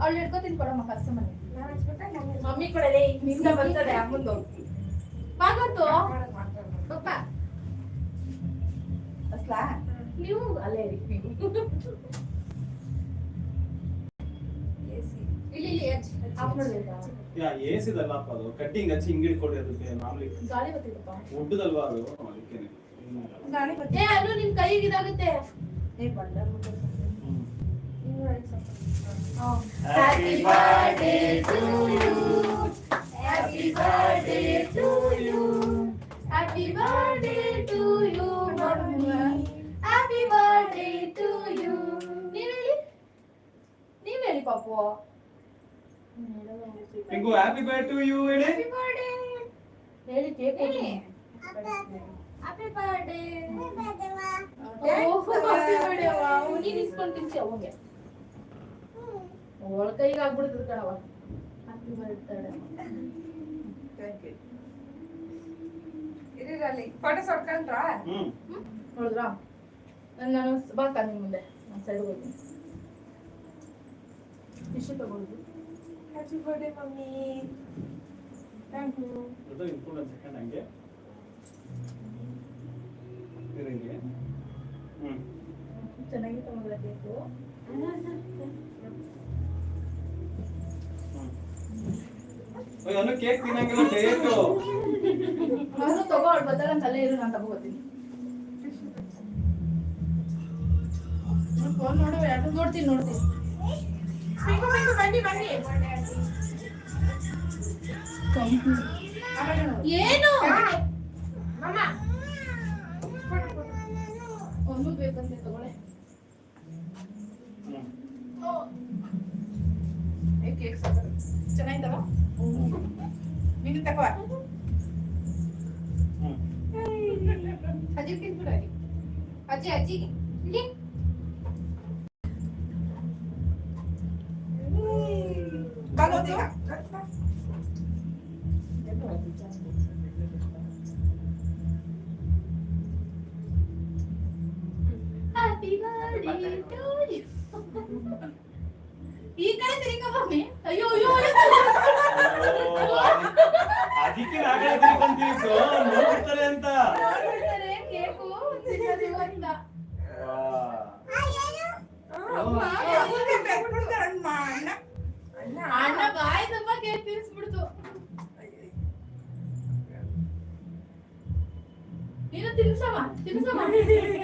ಅವಳು ಹಿಡ್ಕೊತೀನಿ ಕೊಡಮ್ಮ ಕಷ್ಟ ಮನೆ? ಮಮ್ಮಿ ಕೊಡಲೇ ನಿಂದ ಬರ್ತದೆ ಅಮ್ಮಂದು ಬಾಗತ್ತು ಪಪ್ಪ. ಅಸ್ಲಾ? ನೀವು ಅಲ್ಲೇ ಇರಿ. ಇಲ್ಲಿ ಇಲ್ಲಿ ಹಚ್ಚಿ ಆಫ್ ಮಾಡ್ಬೇಕಾ? ಯಾ ಏಸಿದಲ್ಲಪ್ಪ ಅದು. ಕಟ್ಟಿಂಗ್ ಹಚ್ಚಿ ಹಿಂಗ್ ಅದಕ್ಕೆ ಮಾಮೂಲಿ. ಗಾಳಿ ಉಡ್ಡದಲ್ವಾ ಅದು? ಅದಕ್ಕೇನೆ ಗಾಳಿ ಏ ಕೈಗೆ ಇದಾಗುತ್ತೆ. ಏ. ಹ್ಮ್. ನೀವು ಒಳಗೆ ಸ್ವಲ್ಪ. Happy birthday to you. Happy birthday to you. Happy birthday to you, mommy. Happy birthday to you. ನೀವ್ ಹೇಳಿ ನೀವ್ ಹೇಳಿ ಪಾಪು Pinku happy birth to you ಹೇಳಿ Happy birthday. ಹೇಳಿ ಕೇಕ್ ಹೇಳಿ. ಹ್ಯಾಪಿ ಬರ್ಡೇ Thanks, ಅವ್ವ. ನೀನ್ ಇಸ್ಕೊಂಡ್ ತಿನ್ಸಿ ಅವಂಗೆ ಒಳ ಕೈಗೆ ಆಗ್ಬಿಡ್ತದ ಕಣವ ಹ್ಯಾಪಿ ಬರ್ತಾಳೆ Thank you. ಇರೀರಿ ಅಲ್ಲಿ. photos ಹೊಡ್ಕೊಂಡ್ರಾ? ಹ್ಮ್. ನೋಡಿದ್ರಾ? ನಾನು ಬಾಕ ನಿಮ್ ಮುಂದೆ ನಾನು ಸೈಡ್ ಹೋಗ್ತೀನಿ. ಟಿಶ್ಯೂ ತಗೊಂಡು. Happy birthday, mummy. Thank you ಅದು ಒಂದು ಸೆಕೆಂಡ್ ಹಂಗೆ. ಹ್ಮ್. ಚೆನ್ನಾಗಿ ತಗೊಂಡ್ರೆ ಅವನು ಕೇಕ್ ತಿನ್ನಂಗಿಲ್ಲ ಡೇಟು ನಾನು ತಗೋ ಅವ್ಳು ಬರ್ತಾಳೆ ಅಂತ ಅಲ್ಲೇ ಇರು ನಾನು ತಗೋತೀನಿ ಫೋನ್ ನೋಡು ಯಾರು ನೋಡ್ತೀನಿ ನೋಡ್ತೀನಿ. ಬನ್ನಿ, ಬನ್ನಿ. ಏನು. ಒಂದು ಬೇಕಂತೆ ತಗೊಳ್ಳೆ. ಹ್ಮ್ ಏ, cake ಸಾಕು. ಚೆನ್ನಾಗಿದ್ದಾವ ನೀನು ತಗೋ. ಹ್ಮ್ ಅಜ್ಜಿ ತಿನ್ಬಿಡು ಅಲ್ಲಿ ಅಜ್ಜಿ ಅಜ್ಜಿ ಇಲ್ಲಿ ಬಾಗೋದು. ಹ್ಯಾಪಿ ಬರ್ಡೇ ಟು ಯು ಈ ಕಡೆ ತಿರುಗ ಮಮ್ಮಿ ಅಯ್ಯೋ ಅಯ್ಯೋ ಓ, ಅದಿ- ಅದಕ್ಕೆ ನಾಗೇ ಬಂದಿದ್ದು ನೋಡ್ತಾರೆ ಅಂತ ನೋಡ್ಬಿಡ್ತಾರೆ ಕೇಕು ತಿನ್ನೋದಿಲ್ಲ ಅಂತ ವಾ. ಅಮ್ಮ, ಅವ್ನಿಗೆ ಬೆಕ್ಬಿಡ್ತಾರೆ ಅಣ್ಣ, ಅಣ್ಣ. ಅಣ್ಣ. ಅಣ್ಣ ಬಾಯಿ ತುಂಬ ಕೇಕ್ ತಿನ್ಸ್ಬಿಡ್ತು ನೀನು ತಿನ್ಸಮ್ಮ ತಿನ್ಸಮ್ಮ ಹೋಗು, ಕುಡಿ ತಗೋ ಮಮ್ಮಿ. tissue ಈ ಕಡೆ. ತಗೋ.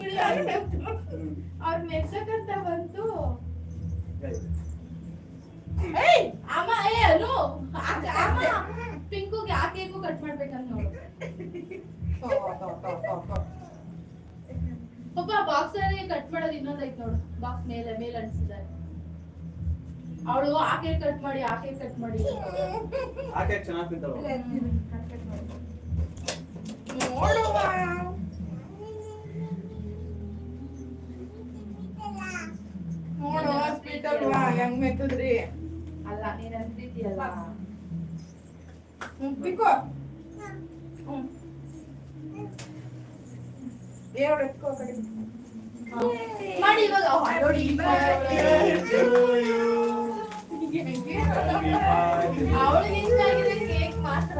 ಬಿಡಿ. ಮೆಚ್ಚಕಂತ ಬಂತು. ಏಯ್. ಅಮ್ಮ ಏ ಅನು ಅಮ್ಮ. ಪಿಂಕುಗೆ ಆ ಕೇಕು ಕಟ್ ಮಾಡ್ಬೇಕಂತ ನೋಡು. ಪಾಪ ಬಾಕ್ಸ್ ಅಲ್ಲಿ ಕಟ್ ಮಾಡೋದು ಇನ್ನೊಂದ್ ಐತ್ ನೋಡು. ಬಾಕ್ಸ್ ಮೇಲೆ ಮೇಲೆ ಅನ್ಸಿದ್ದಾರೆ. ಅವಳು ಆ ಕೇಕ್ ಕಟ್ ಮಾಡಿ ಆ ಕೇಕ್ ಕಟ್ ಮಾಡಿ. ಆ ಕೇಕ್ ಚೆನ್ನಾಗ್ ಇಲ್ಲ, ಎತ್ತಿರು. ಹಾಕ್ಬೇಕು ನೋಡಿ. ನೋಡುವ ನೋಡು, sweet ಅಲ್ವಾ? ಹೆಂಗ್ ಮೆತ್ತದ್ರಿ? ಅಲ್ಲ ನೀನ್ ಅಂತಿದ್ಯಲ್ಲ ಹ್ಮ್, ಪಿಂಕು. ಹ್ಮ್. ದೇವ್ರು ಎತ್ಕೋ ಆ ಕಡೆ. ಮಾಡಿ ಇವಾಗ ಅವ್ಳ್ ನೋಡಿ ಅವಳಿಗೆ ಇಷ್ಟ ಆಗಿದೆ ಕೇಕ್ ಮಾತ್ರ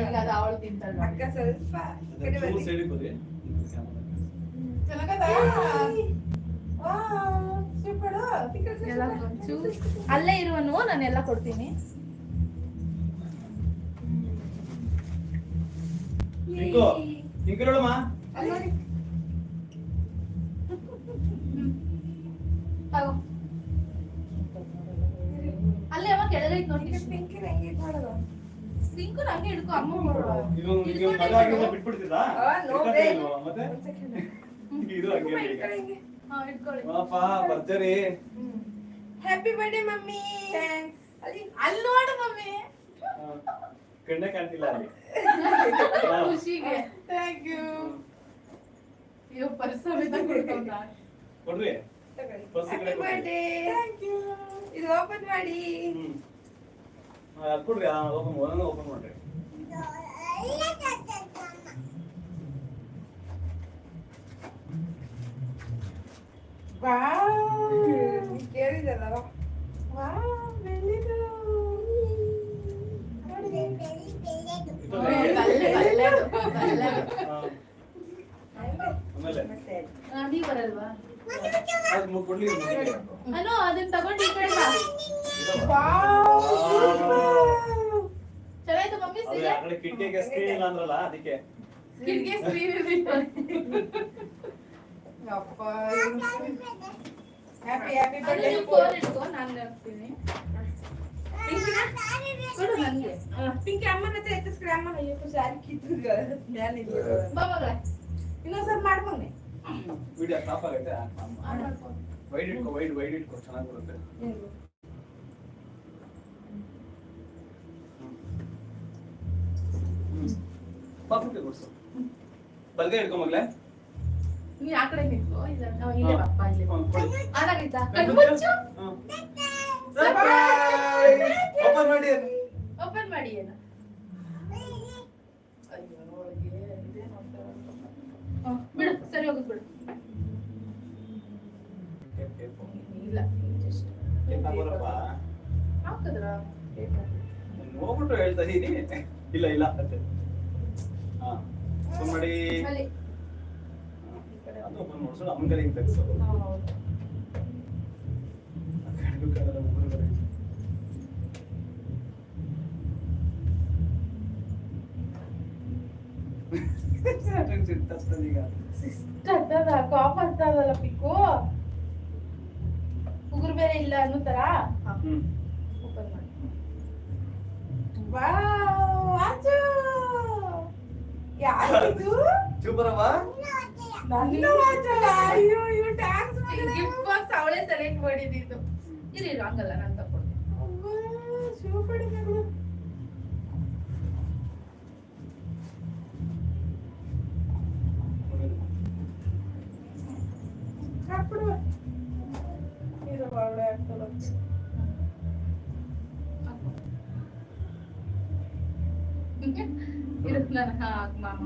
ಈಗ ಅದು ಅವಳು ತಿಂತಾಳೆ ಅಕ್ಕ ಸ್ವಲ್ಪ ಅಲ್ಲೇ ಇರುವನು ನಾನೆಲ್ಲ ಕೊಡ್ತೀನಿ. ಅಲ್ಲೇ ಮಾಡೋದು ಕೆಳಗಡೆ ಇದ್ ನೋಡಿ ಪಿಂಕು ನಂಗೆ ಹಿಡ್ಕೊ ಅಮ್ಮ ಬರ್ತೀರಿ ಹ್ಯಾಪಿ ಬರ್ಡೇ ಮಮ್ಮಿ. ಥ್ಯಾಂಕ್ಸ್ ಅಲ್ಲಿ ಅಲ್ಲಿ ನೋಡು ಮಮ್ಮಿ. ಕಣ್ಣೆ ಕಾಣ್ತಿಲ್ಲ ಅಲ್ಲಿ. ಖುಷಿಗೆ. ಥ್ಯಾಂಕ್ ಯು ಅಯ್ಯೋ ಪರ್ಸ್ ಸಮೇತ ಕೊಡ್ಕೊಂಡ ಕೊಡ್ರಿ. ಹ್ಯಾಪಿ ಬರ್ಡೇ ಥ್ಯಾಂಕ್ ಯು ಇದು ಓಪನ್ ಮಾಡಿ. ಹ್ಮ್ ಹಾ, ಅದ್ ಕೊಡ್ರಿ ಓಪನ್ ಒಂದೊಂದು ಓಪನ್ ಮಾಡ್ರಿ ವಾವ್ ನೀ ಕೇಳಿದಲ್ಲ ವಾವ್ ಬೆಳ್ಳಿದು ಇದು ಬಲ್ಲೆ, ಹೇಗೆ? ಬಲ್ಲೆದು, ಬಲ್ಲೆದು. ಹಾ. ಆಮೇಲೆ ಆ, ನೀವ್ ಬರಲ್ವಾ ಅದ್ ಮುಗ್ ಕೊಡ್ಲಿ ಇದು ಮುಗ್ಲಿ. ಅನು ಅದನ್ನ ತಗೊಂಡು ಈ ಕಡೆ ಸೀರೆ ಕಿಟಕಿಗೆ ಸ್ಕ್ರೀನ್ ಇಲ್ಲ ಅಂದ್ರಲ್ಲ ಅದಕ್ಕೆ. ಕಿಟಕಿ ಸ್ಕ್ರೀನ್ ಇರ್ಬೇಕು ಅಪ್ಪ ಹ್ಯಾಪಿ ಹ್ಯಾಪಿ ಫೋನ್ ಇಟ್ಕೋ ನಾನು ಹಾಕ್ತೀನಿ. ಪಿಂಕಿ ಅಮ್ಮನ ಹತ್ರ ಎತ್ತಿಸ್ಕ್ರೆ ಅಮ್ಮ ಅಯ್ಯಪ್ಪ ಸಾರಿ ಕಿತ್ತು ಮ್ಯಾಲೆ ಬಾ ಮಗಳ ಇನ್ನೊಂದ್ಸಲ ಮಾಡ್ಬಂದೆ ವಿಡಿಯೋ ಸ್ಟಾಪ್. ವೈಡ್ ಇಟ್ಕೋ ವೈಡ್ ವೈಡ್ ಇಟ್ಕೋ ಚೆನ್ನಾಗಿ ಬರುತ್ತೆ. ಪಾಪಕ್ಕೆ ಕೊಡ್ಸು. ಬಲ್ಗೆ ಹಿಡ್ಕೊ ಮಗ್ಲೆ. ನೀ ಆ ಕಡೆ ನಿಂತು ಇಲ್ಲ ನಾವು ಇಲ್ಲೇ ಕಣ್ಣು ಮುಚ್ಚು. ಓಪನ್ ಮಾಡಿ ಓಪನ್ ಮಾಡಿ ಏನ. ಬಿಡು ಸರಿ ಹೋಗುದು ಬಿಡು. ಇಲ್ಲ ಹಾಕಿದ್ರ? ಹೋಗ್ಬಿಟ್ಟು ಹೇಳ್ತಾ ಇದೀನಿ. ಇಲ್ಲ ಇಲ್ಲ ಅಂತೆ ಓಪನ್ ಮಾಡಿ. ಅದು ಓಪನ್ ಮಾಡ್ಸೋದು ಕಡೆ ಹಿಂಗ್ ತೆಗ್ಸೋದು. ಕಾಪ್ ಅಂತದಲ್ಲ ಪಿಕ್ಕು? ಉಗುರು ಬೇರೆ ಇಲ್ಲ ಅನ್ನೋ ತರ ಹ್ಮ್. ಓಪನ್ ಮಾಡಿ. ಆಚು ಯಾರಿದು ಚೂಪರವ್ವ? ನನ್ನ ವಾಚಲ್ಲ ಅಯ್ಯೋ ಇವ್ ಡ್ಯಾನ್ಸ್ ಗಿಫ್ಟ್ ಬಾಕ್ಸ್ ಅವಳೇ ಸೆಲೆಕ್ಟ್ ಮಾಡಿದ್ದು ಇರಿ ಇರು, ಹಂಗಲ್ಲ ನಾನು ತಕೊಡ್ತೀನಿ ಸೂಪರ್ ಮಗಳು ಹಾಕ್ಬಿಡು ಇದು ಒಳ್ಳೆ ಆಗ್ತದ ಇರು ನಾನು ಹಾಕ್ ಮಾಮ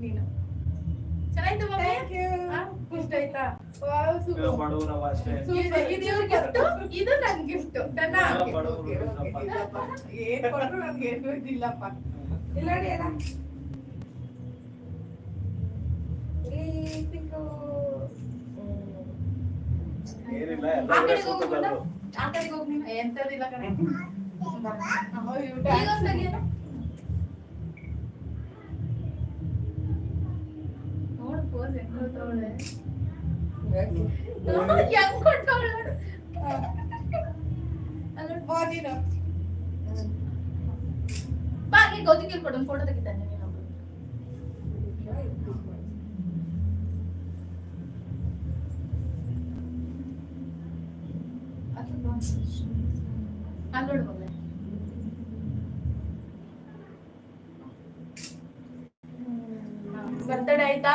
ನೀನು. ಚೆನ್ನಾಯ್ತು ಖುಷಿ ಆಯ್ತಾ? ಇದು ನನ್ ಗಿಫ್ಟ್ ನನ್ನ. ಏನ್ ಕೊಟ್ರು ನನ್ಗೆ ಏನು ಇದಿಲ್ಲಪ್ಪ. ಇಲ್ಲ ಏನಿಲ್ಲ ಎಲ್ಲ ಇವರೇ ಕಡೆಗೆ ಹೋಗು ಕೂತದ್ದು. ಬಿಡು. ಆ ಕಡೆಗೆ ಹೋಗಿ ಎಂತದಿಲ್ಲ ಕಣೆ. ನೋಡು pose ಹೆಂಗ್ ಕೊಡ್ತಾವ್ಳೆ. ನೋಡು ಹೆಂಗ್ ಕೊಡ್ತಾವ್ಳೆ ನೋಡು. ಅಲ್ಲ ನೋಡು. ಬಾ ನೀನು ಬಾ ಹಾಗೆ ಗೌತಿಗೆ ಕೊಡು ಒಂದು ಫೋಟೋ ತೆಗಿತಾನೆ ನೀನು ಅಲ್ಲಿ ನೋಡು ಆಯ್ತಾ?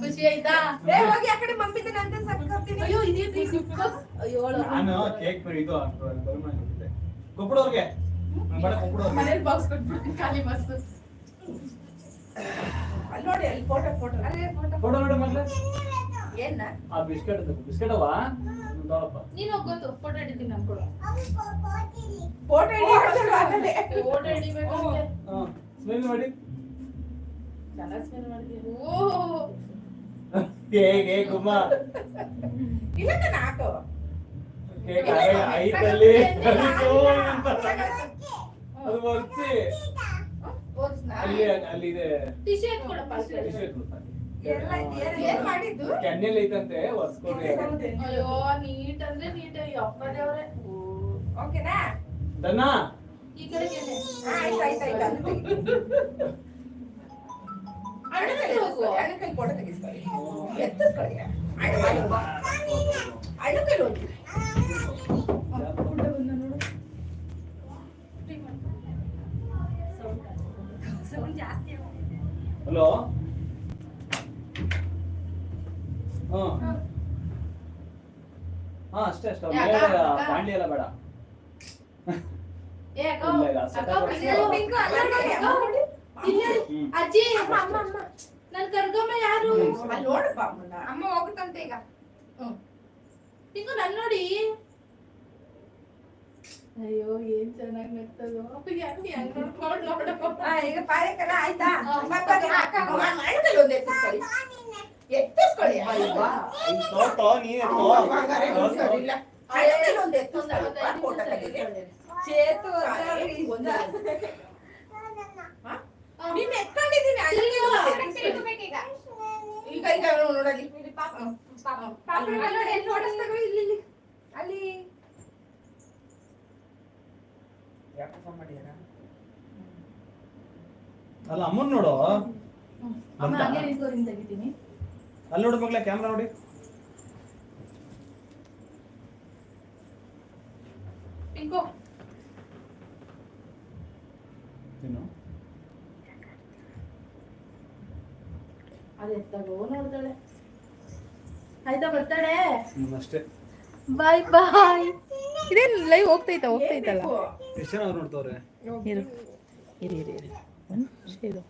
ಖುಷಿ ಆಯ್ತಾ? ಏ ಹೋಗಿ ಆ ಕಡೆ ಮಮ್ಮಿದ ಅಂತ ಸಕ್ಕತ್ತೀನಿ ಅಯ್ಯೋ ಇದೇ ಗಿಫ್ಟ್ ಅಯ್ಯೋ ನಾನು ಕೇಕ್ ಇದು ಬರ್ಮಾ ಹಾಕಿದ್ದೆ ಕೊಟ್ಬಿಡೋರ್ಗೆ ಬಡ ಕೊಟ್ಬಿಡೋರ್ಗೆ ಮನೇಲಿ ಬಾಕ್ಸ್ ಕೊಟ್ಬಿಡ್ತೀನಿ ಖಾಲಿ ಬಾಕ್ಸ್ ಅಲ್ಲಿ ನೋಡಿ ಅಲ್ಲಿ ಫೋಟೋ ಫೋಟೋ ಅಲ್ಲೇ ಫೋಟೋ ಫೋಟೋ ನೋಡಿ ಮಗ್ಲೆ ಏನ? ಆ ಬಿಸ್ಕೆಟ್ ಬಿಸ್ಕೆಟ್ ಅವ ನೋಡಪ್ಪ ನೀನು ಗೊತ್ತು ಫೋಟೋ ಹಿಡಿತೀನಿ ನಾನು ಕೊಡು ಫೋಟೋ ಹಿಡಿ ಫೋಟೋ ಹಿಡಿಬೇಕು. ಸ್ಮೆಲ್ ಮಾಡಿ ಚೆನ್ನಾಗಿ ಸ್ಮೆಲ್ ಓ ಕೇಕ್ ಹೇ ಉಮ್ಮ ಇಲ್ಲ ತಾನೆ ಹಾಕು ಐದಲ್ಲಿ. ಅದು? ಅಲ್ಲಿ ಅಲ್ಲಿ ಇದೆ ಟಿ ಶರ್ಟ್ ಕೊಡಪ್ಪ ಏನ್ ಮಾಡಿದ್ದು ಕೆನ್ನೆಲ್ ಐತಂತೆ ಒರ್ಸ್ಕೊಂಡ್ರಿ ಅಯ್ಯೋ ನೀಟ್ ಅಂದ್ರೆ ನೀಟ್ ಓಕೆನಾ? ದನ್ನ ಈ ಕಡೆ ಹಾ, ಆಯ್ತು ಹೋಗು. ಫೋಟೋ ತೆಗಿಸ್ಕೊಳ್ಳಿ. ಎತ್ತಿಸ್ಕೊಳ್ಳಿ. ಹೋಗಿ. ಹಲೋ ಹಾ ಅಷ್ಟೇ ಅಷ್ಟೇ? ಬಾಂಡ್ಲಿ ಎಲ್ಲ ಬೇಡ. ಅಜ್ಜಿ ಅಮ್ಮ ಅಮ್ಮ ಅಮ್ಮ. ನನ್ ಕರ್ಗಮ್ಮ ಯಾರು? ಅಲ್ಲಿ ನೋಡಪ್ಪ ಅಮ್ಮ ಹೋಗುತ್ತಂತೆ ಈಗ. ತಿಂಗು ನನ್ ನೋಡಿ. ಅಯ್ಯೋ ಏನ್ ಚೆನ್ನಾಗ್ ನಗ್ತದೋ. ಯಾಕೆ ಹೆಂಗ್ ನೋಡ್ಕೊಂಡ್ ನೋಡಪ್ಪ? ಈಗ ಪಾಯಕ ಆಯ್ತಾ? ಎತ್ತೋ. ಅಣ್ಣ ಕೈಲಿ ಒಂದು ಈಗ ಈಗ ನೋಡಲಿ ಪಾಪು ನೋಡಿ, ಎಲ್ಲಿ photos ತಗೋ, ಇಲ್ಲಿ. ಅಲ್ಲಿ ಅಲ್ಲ ಅಮ್ಮನ್ ನೋಡು? ಹಂಗೆ ತೆಗಿತೀನಿ ಅಲ್ಲಿ ನೋಡು ಮಗ್ಲೇ ಕ್ಯಾಮ್ರಾ ನೋಡಿ. ಪಿಂಕು. ಅದ್ ನೋಡ್ತಾಳೆ. ಆಯ್ತಾ ಬರ್ತಾಳೆ? ಅಷ್ಟೇ. ಬಾಯ್ ಬಾಯ್ ಇದೇನ್ ಲೈವ್ ಹೋಗ್ತೈತಾ ಹೋಗ್ತೈತಲ್ಲ. ಎಷ್ಟು ಜನ ಅವ್ರು ನೋಡ್ತವ್ರೆ? ಇರು. ಇರಿ ಇರಿ ಇರಿ. ಒಂದು ನಿಮಿಷ ಇರು.